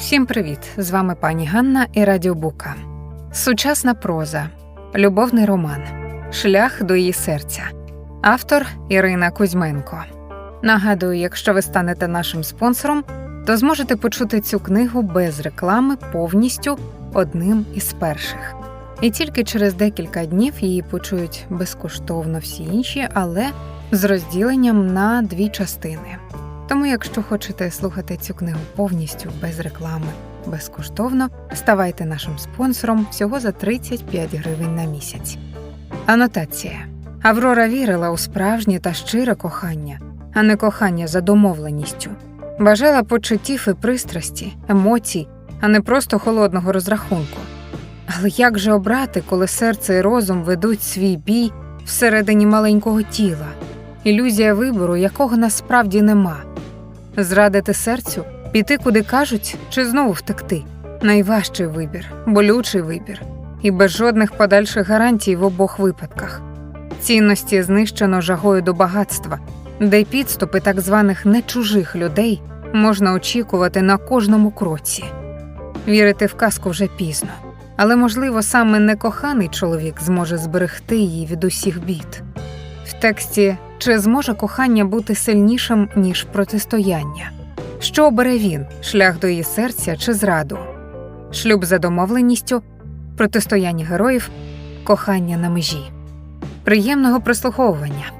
Всім привіт! З вами пані Ганна і Радіобука. Сучасна проза, любовний роман, Шлях до її серця. Автор Ірина Кузьменко. Нагадую, якщо ви станете нашим спонсором, то зможете почути цю книгу без реклами повністю одним із перших. І тільки через декілька днів її почують безкоштовно всі інші, але з розділенням на дві частини. Тому, якщо хочете слухати цю книгу повністю без реклами, безкоштовно, ставайте нашим спонсором всього за 35 гривень на місяць. Анотація. Аврора вірила у справжнє та щире кохання, а не кохання за домовленістю. Бажала почуттів і пристрасті, емоцій, а не просто холодного розрахунку. Але як же обрати, коли серце і розум ведуть свій бій всередині маленького тіла, ілюзія вибору, якого насправді нема? Зрадити серцю, піти куди кажуть, чи знову втекти? Найважчий вибір, болючий вибір, і без жодних подальших гарантій в обох випадках. Цінності знищено жагою до багатства, де підступи так званих нечужих людей можна очікувати на кожному кроці. Вірити в казку вже пізно, але можливо саме некоханий чоловік зможе зберегти її від усіх бід. В тексті чи зможе кохання бути сильнішим, ніж протистояння? Що обере він шлях до її серця чи зраду? Шлюб за домовленістю, протистояння героїв, кохання на межі. Приємного прослуховування.